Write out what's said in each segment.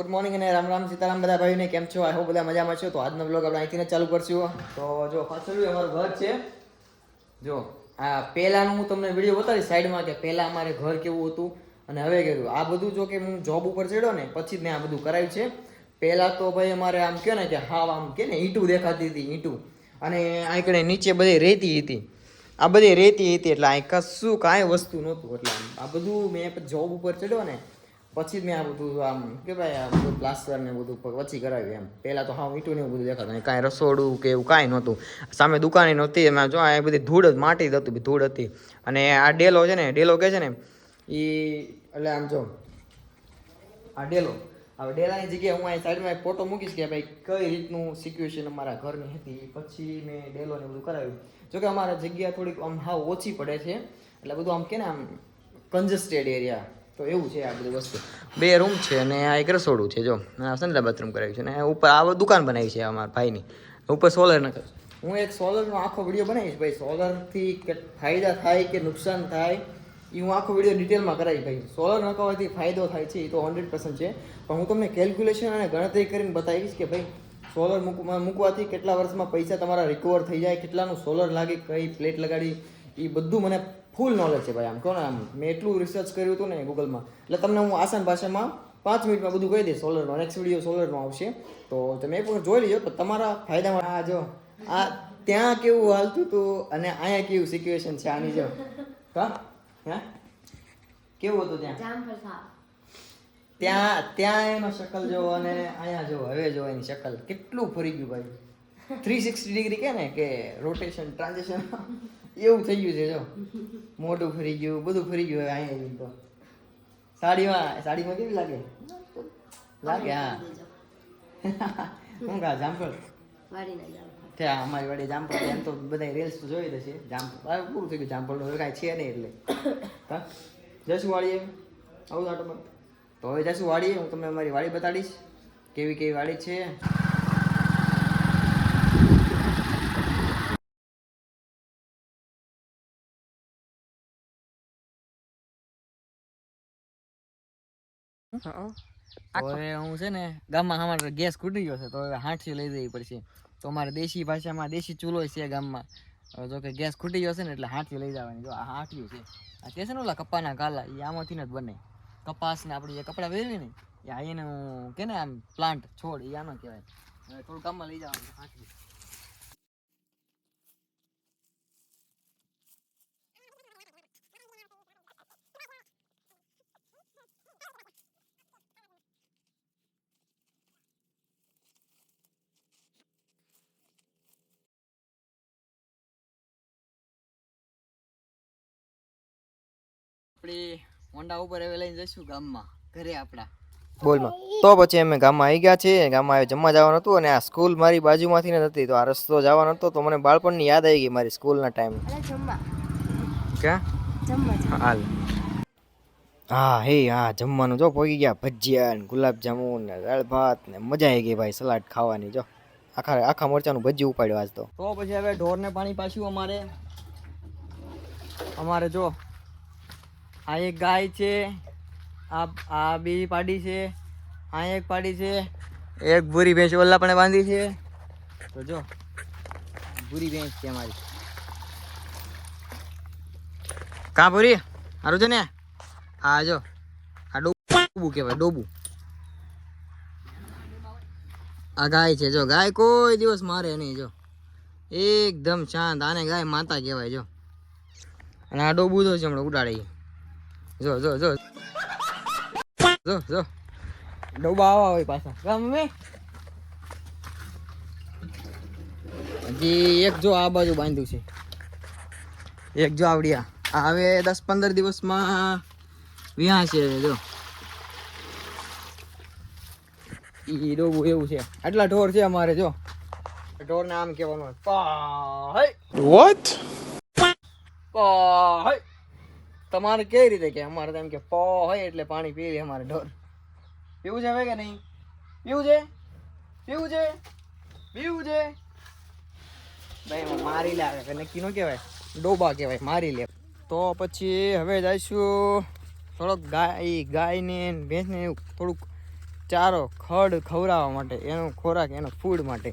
Good morning અને રામ રામ સીતારામ બધા ભાઈને કેમ છો? આઈ બધા મજામાં છો. તો આજનો બ્લોગ આપણે અહીંથી ચાલુ કરશું. તો જો પાછળ અમારું ઘર છે. જો, આ પહેલાંનું હું તમને વીડિયો બતાવીશ સાઈડમાં કે પહેલાં અમારે ઘર કેવું હતું અને હવે કેવું આ બધું જો કે હું જોબ ઉપર ચડ્યો ને, પછી જ મેં આ બધું કરાવ્યું છે. પહેલાં તો ભાઈ અમારે આમ કહે ને કે હા આમ કે ને, ઈંટું દેખાતી હતી, ઈંટું. અને આંકડે નીચે બધી રેતી હતી. આ બધી રેતી હતી એટલે અહીં કશું કાંઈ વસ્તુ નહોતું. એટલે આ બધું મેં જોબ ઉપર ચડ્યો ને પછી જ મેં આ બધું આમ કે ભાઈ આ બધું પ્લાસ્ટર ને બધું પછી કરાવ્યું એમ. પહેલાં તો હા મીઠું ને એવું બધું દેખાતું નહીં. કાંઈ રસોડું કે એવું કાંઈ નહોતું. સામે દુકાને નહોતી, એમાં જો આ બધી ધૂળ જ માટી જ હતું ધૂળ હતી. અને આ ડેલો છે ને, ડેલો કહે છે ને એ એટલે આમ જો, આ ડેલો. હવે ડેલાની જગ્યાએ હું અહીં સાઈડમાં એક ફોટો મૂકીશ કે ભાઈ કઈ રીતનું સિચ્યુએશન અમારા ઘરની હતી. પછી મેં ડેલોને બધું કરાવ્યું. જોકે અમારા જગ્યા થોડીક આમ હાવ ઓછી પડે છે. એટલે બધું આમ કે ને આમ કન્જસ્ટેડ એરિયા તો એવું છે આ બધી વસ્તુ. બે રૂમ છે અને આ એક રસોડું છે, જો. આ સંડા બાથરૂમ કરાવ્યું છે. અને ઉપર આ દુકાન બનાવી છે અમારા ભાઈની. ઉપર સોલર નખર હું એક સોલરનો આખો વીડિયો બનાવીશ ભાઈ. સોલરથી કે ફાયદા થાય કે નુકસાન થાય એ હું આખો વીડિયો ડિટેલમાં કરાવીશ ભાઈ. સોલર નખાવાથી ફાયદો થાય છે એ તો હંડ્રેડ પર્સન્ટ છે. પણ હું તમને કેલ્ક્યુલેશન અને ગણતરી કરીને બતાવીશ કે ભાઈ સોલર મૂકવા મૂકવાથી કેટલા વર્ષમાં પૈસા તમારા રિકવર થઈ જાય, કેટલાનું સોલર લાગે, કઈ પ્લેટ લગાડી એ બધું મને ફૂલ નોલેજ છે ભાઈ આમ કહો ને આમ. મેં એટલું રિસર્ચ કર્યું હતું ને ગૂગલમાં એટલે તમને હું આસાન ભાષામાં પાંચ મિનિટમાં બધું કહી દઈશ સોલરનો નેક્સ્ટ વીડિયો સોલરનો આવશે. તો તમે એક વખત જોઈ લેજો તો તમારા ફાયદામાં આ જો આ ત્યાં કેવું હાલતું હતું અને અહીંયા કેવું સિચ્યુએશન છે આની જો. હા? હા? કેવું હતું ત્યાં? ત્યાં ત્યાં એનો શકલ જોવો અને અહીંયા જોવો હવે જોવો એની શકલ. કેટલું ફરી ગયું ભાઈ. થ્રી સિક્સટી ડિગ્રી કે ને કે રોટેશન ટ્રાન્ઝેક્શન એવું થઈ ગયું છે જો. મોઢું ફરી ગયું બધું ફરી ગયું હવે અહીંયા તો. સાડીમાં સાડીમાં કેવી લાગે? લાગે હા. હું કા જામફળ? વાડીના જામફળ. ત્યાં અમારી વાડી જામફળ એમ તો બધા રીલ્સ તો જોઈ દેશે જામફળ. પૂરું થઈ ગયું જામફળનું કાંઈ છે નહીં એટલે. હા જશું વાળીએ આવું આટો તો હવે જશું વાડીએ હું તમને અમારી વાડી બતાડીશ કેવી કેવી વાડી છે. હવે હું છે ને ગામમાં અમારે ગેસ ખૂટી ગયો છે તો હવે હાંઠી લઈ જવી પડશે. તો અમારે દેશી ભાષામાં દેશી ચૂલો છે ગામમાં. જો કે ગેસ ખૂટી ગયો છે ને એટલે હાંઠી લઈ જવાની. જો આ હાંઠી છે. આ કે છે ને ઓલા કપાના કાલા એ આમાંથી જ બને. કપાસ ને આપણે જે કપડાં પહેરીએ ને એ આ એનું કે ને આમ પ્લાન્ટ છોડ એ આનો કહેવાય. હવે થોડું ગામમાં લઈ જવાનું હાંઠિયું. આપણી હોન્ડા ઉપર હવે લઈને જઈશું ગામમાં ઘરે આપણા. બોલમાં. તો પછી અમે ગામમાં આવી ગયા છીએ ગામમાં આવી જમવા જવાનું હતું અને આ સ્કૂલ મારી બાજુમાંથી જ હતી તો આ રસ્તો જવાનો હતો તો મને બાળપણની યાદ આવી ગઈ મારી સ્કૂલના ટાઈમ. જમવા. ક્યાં? હાલ. હા હે હા જમવાનું જો પહોંચી ગયા. ભજીયા ને ગુલાબજાંબુ ને દાળ ભાત ને મજા આવી ગઈ ભાઈ સલાડ ખાવાની જો. આખા આખા મરચાનું ભજી ઉપાડ્યું આજ તો. તો પછી હવે ઢોરને પાણી પાછું અમારે. અમારે જો આ એક ગાય છે, આ આ બી પાડી છે, આ એક પાડી છે, એક ભૂરી ભેંસ ઓલા પણ બાંધી છે. તો જો, ભૂરી ભેંસ છે અમારી. કા ભૂરી? સારું છે ને? હા, જો. આ ડોબું કહેવાય, ડોબું. આ ગાય છે, જો. ગાય કોઈ દિવસ મારે નહીં, જો. એકદમ શાંત, આને ગાય માતા કહેવાય, જો. અને આ ડોબું તો છે હમણાં ઉડાડે. જો જો જો જો જો ડોબા આવા હોય પાછા ગમે હજી એક જો આ બાજુ બાંધ્યું છે. એક જો આવડિયા આ. હવે દસ પંદર દિવસમાં વ્યા છે જો. ઈ ડોબું એવું છે. આટલા ઢોર છે અમારે જો. ઢોર ને આમ પા? પાહય તમારે કેવી રીતે કે અમારે તેમ કે પ હોય એટલે પાણી પી લે અમારે ઢોર. પીવું છે હવે કે નહીં? પીવું છે? પીવું છે? પીવું છે? ભાઈ મારી લે આવે, નક્કી નો કહેવાય. ડોબા કહેવાય, મારી લે. તો પછી હવે જઈશું. થોડોક ગાય ગાયને ભેંસને થોડુંક ચારો ખડ ખવડાવવા માટે, એનો ખોરાક, એનો ફૂડ માટે.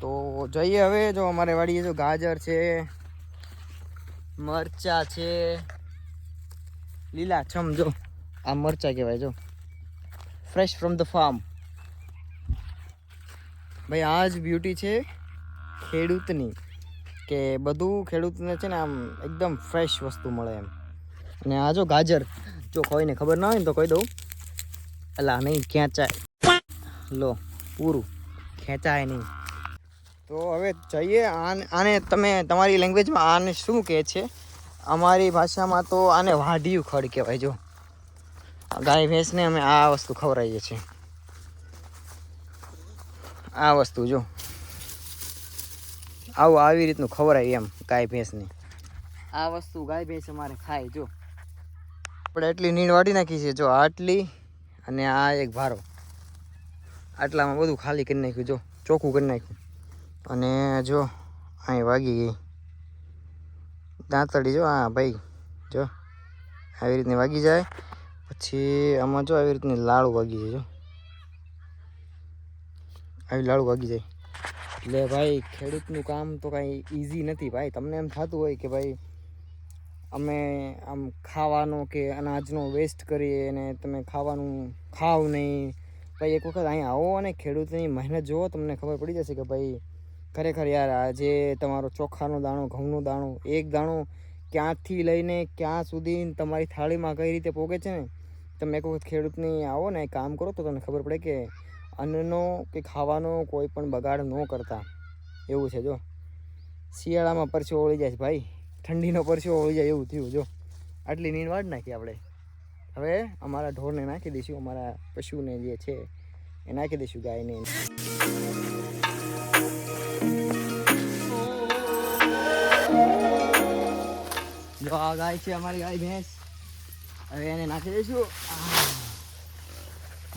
તો જઈએ હવે, જો અમારે વાડીએ જો ગાજર છે મરચા છે. લીલા છમ જો. આ મરચા કહેવાય જો. ફ્રેશ ફ્રોમ ધ ફાર્મ ભાઈ, આ જ બ્યુટી છે ખેડૂતની. કે બધું ખેડૂતને છે ને આમ એકદમ ફ્રેશ વસ્તુ મળે એમ. અને આ જો ગાજર. જો કોઈને ખબર ના હોય ને તો કહી દઉં. અલા, નહીં, ખેંચાય. લો, પૂરું. ખેંચાય નહીં. તો હવે જઈએ. આને આને તમે, તમારી લેંગ્વેજમાં આને શું કહે છે? અમારી ભાષામાં તો આને વાઢિયું ખડ કહેવાય, જો. ગાય, ભેંસને અમે આ વસ્તુ ખવડાવીએ છીએ. આ વસ્તુ, જો. આવું આવી રીતનું ખવડાવીએ એમ, ગાય, ભેંસને. આ વસ્તુ ગાય, ભેંસ અમારે ખાય, જો. આપણે એટલી નીણ વાટી નાખી છે, જો. આટલી અને આ એક ભારો. આટલામાં બધું ખાલી કરી નાખ્યું, જો. ચોખ્ખું કરી નાખ્યું. અને જો, અહીં વાગી ગઈ. દાંતળી જો, હા, ભાઈ, જો, આવી રીતની વાગી જાય. પછી આમાં જો આવી રીતની લાડુ વાગી જાય, જો. આવી લાળુ વાગી જાય. એટલે ભાઈ, ખેડૂતનું કામ તો કાંઈ ઇઝી નથી ભાઈ. તમને એમ થતું હોય કે ભાઈ, અમે આમ ખાવાનો કે અનાજનો વેસ્ટ કરીએ અને તમે ખાવાનું ખાવ નહીં. ભાઈ, એક વખત અહીંયા આવો અને ખેડૂતની મહેનત જુઓ, તમને ખબર પડી જશે કે ભાઈ ખરેખર યાર, આજે તમારો ચોખાનો દાણો, ઘઉંનો દાણો, એક દાણો ક્યાંથી લઈને ક્યાં સુધી તમારી થાળીમાં કઈ રીતે પોગે છે ને? તમે એક વખત ખેડૂતની આવો ને કામ કરો તો તમને ખબર પડે કે અન્નનો કે ખાવાનો કોઈ પણ બગાડ ન કરતા. એવું છે જો. શિયાળામાં પરસો ઓળી જાય છે ભાઈ. ઠંડીનો પરસો ઓળી જાય એવું થયું, જો. આટલી નીણ વાળ નાખી આપણે. હવે અમારા ઢોરને નાખી દઈશું, અમારા પશુને જે છે એ નાખી દઈશું ગાયને. જો આ ગાય છે અમારી ગાય ભેંસ. હવે એને નાખી દઈશું.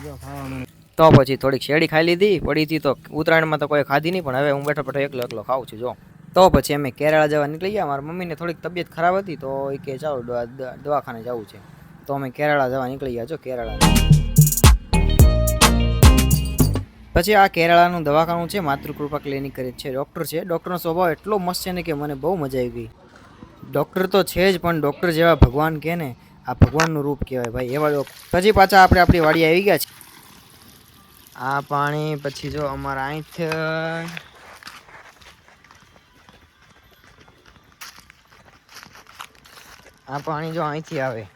જો ખાવા તો પછી થોડીક શેરડી ખાઈ લીધી. પડી હતી તો ઉત્તરાયણમાં તો કોઈ ખાધી નહીં, પણ હવે હું બેઠો બેઠો એકલો એકલો ખાઉં છું, જો. તો પછી અમે કેરાળા જવા નીકળી ગયા. મારા મમ્મીને થોડીક તબિયત ખરાબ હતી તો એ કે ચાલો દવા- દવા- દવાખાને જવું છે. તો અમે કેરળા જવા નીકળી ગયા છો કેરળા. પછી આ કેરળાનું દવાખાનું છે, માતૃકૃપા ક્લિનિક કરી છે. ડૉક્ટર છે. ડૉક્ટરનો સ્વભાવ એટલો મસ્ત છે ને કે મને બહુ મજા આવી ગઈ. ડૉક્ટર તો છે જ, પણ ડૉક્ટર જેવા ભગવાન કહે ને, આ ભગવાનનું રૂપ કહેવાય ભાઈ. એવા પછી પાછા આપણે આપણી વાડી આવી ગયા છે. આ પાણી, પછી જો અમારા અહીંથી આ પાણી જો અહીંથી આવે.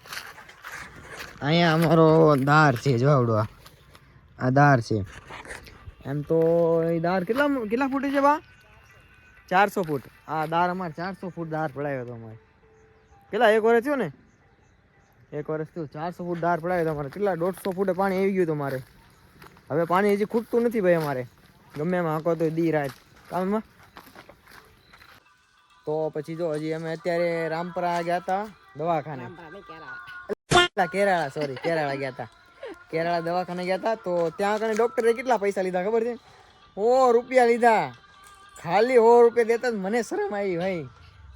અહીંયા અમારો દાર છે, જો આવડો આ. દાર છે. એમ તો એ દાર કેટલા કેટલા ફૂટે છે બા? ચારસો ફૂટ. આ દાર અમારે ચારસો ફૂટ દાર પડાવ્યો હતો અમારે. કેટલા એક વર્ષ થયું ને? એક વર્ષ થયું. ચારસો ફૂટ દાર પડાવ્યો હતો અમારે. કેટલા દોઢસો ફૂટે પાણી આવી ગયું હતું અમારે. હવે પાણી હજી ખૂટતું નથી ભાઈ અમારે. ગમે એમાં હાંકો તો દી રાત. કામમાં તો પછી જો હજી અમે અત્યારે રામપરા ગયા હતા દવાખાને. કેરાળા. સોરી કેરાળા ગયા હતા કેરાળા દવાખાને ગયા હતા તો ત્યાં કણે ડોક્ટરે કેટલા પૈસા લીધા ખબર છે? ઓ રૂપિયા લીધા. ખાલી સો રૂપિયા દેતા મને શરમ આવી ભાઈ.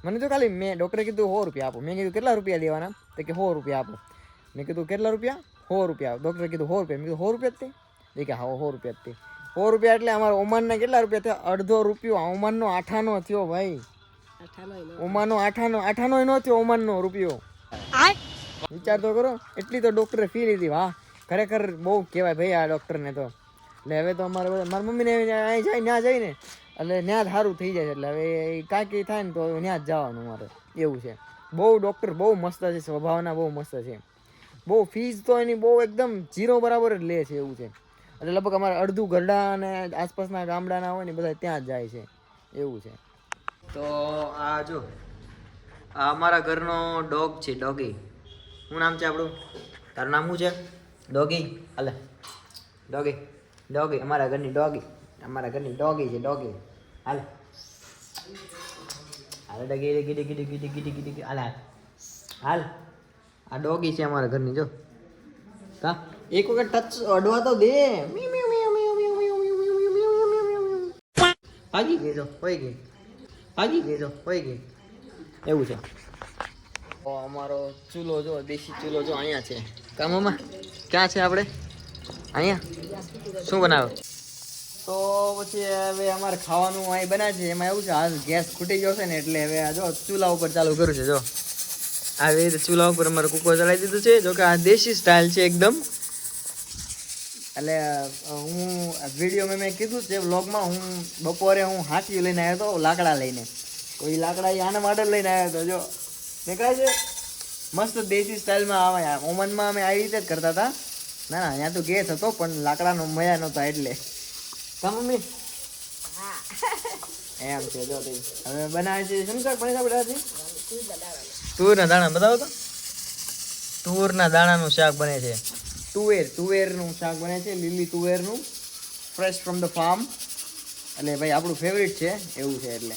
મને તો ખાલી મેં ડૉક્ટરે કીધું સો રૂપિયા આપો. મેં કીધું કેટલા રૂપિયા દેવાના તો કે સો રૂપિયા આપો. મેં કીધું કેટલા રૂપિયા? સો રૂપિયા ડૉક્ટરે કીધું સો રૂપિયા. મેં કીધું સો રૂપિયા જ તે? કે હા સો રૂપિયા જ તે. સો રૂપિયા એટલે અમારા ઓમાનના કેટલા રૂપિયા થયા? અડધો રૂપિયો. ઓમાનનો આઠાનો થયો ભાઈ. ઓમાનો આઠાનો આઠાનો નો થયો ઓમાનનો રૂપિયો. વિચાર તો કરો એટલી તો ડૉક્ટરે ફી લીધી. વાહ ખરેખર બહુ કહેવાય ભાઈ આ ડૉક્ટરને તો. એટલે હવે તો અમારે બધા મારી મમ્મીને અહીં જાય ના જઈને એટલે ત્યાં જ સારું થઈ જાય એટલે હવે એ કાંઈક થાય ને તો ત્યાં જ જવાનું મારે. એવું છે. બહુ ડૉક્ટર બહુ મસ્ત છે. સ્વભાવના બહુ મસ્ત છે. બહુ ફીસ તો એની બહુ એકદમ જીરો બરાબર જ લે છે એવું છે. એટલે લગભગ અમારે અડધું ગરડા અને આસપાસના ગામડાના હોય ને બધા ત્યાં જ જાય છે. એવું છે. તો આ જો, આ અમારા ઘરનો ડોગ છે ડોગી શું નામ છે આપણું? તારું નામ શું છે? ડોગી હાલે. ડોગી ડોગી અમારા ઘરની ડોગી અમારા ઘરની ડોગી છે ડોગી હાલ હાલ ડગી ગીડી ગીડી ગીડી ગીડી ગીડી હાલ હાલ હાલ આ ડોગી છે અમારા ઘરની જો કા એક વખત ટચ અડવા તો દે ભાગી ગઈ જો હોય ગઈ ભાગી ગઈ જો હોય ગઈ એવું છે ઓ અમારો ચૂલો જો દેશી ચૂલો જો અહીંયા છે કામમાં ક્યાં છે આપણે અહીંયા શું બનાવ્યો તો પછી હવે અમારે ખાવાનું અહીં બનાવે છે એમાં એવું છે, હાલ ગેસ ખૂટી ગયો છે ને એટલે હવે આ જો ચૂલા ઉપર ચાલુ કર્યું છે, જો. આવી રીતે ચૂલા ઉપર અમારે કુકર ચડાવી દીધું છે. જો કે આ દેશી સ્ટાઇલ છે એકદમ. એટલે હું વિડીયોમાં મેં કીધું છે વ્લોગમાં હું બપોરે હું હાંકી લઈને આવ્યો હતો લાકડા લઈને. કોઈ લાકડા આના માટે લઈને આવ્યો હતો જો નીકળાય છે? મસ્ત દેશી સ્ટાઇલમાં આવે ઓમનમાં અમે આવી રીતે જ કરતા હતા. ના ના, અહીંયા તો ગેસ હતો, પણ લાકડાનો મજા નહોતા એટલે. મમ્મી? એમ છે જો હવે બનાવે છે શું શાક બને છે આપણે તુવેરના દાણા બતાવો તો. તુવેરના દાણાનું શાક બને છે. તુવેર તુવેરનું શાક બને છે લીલી તુવેરનું. ફ્રેશ ફ્રોમ ધ ફાર્મ એટલે ભાઈ આપણું ફેવરિટ છે એવું છે એટલે.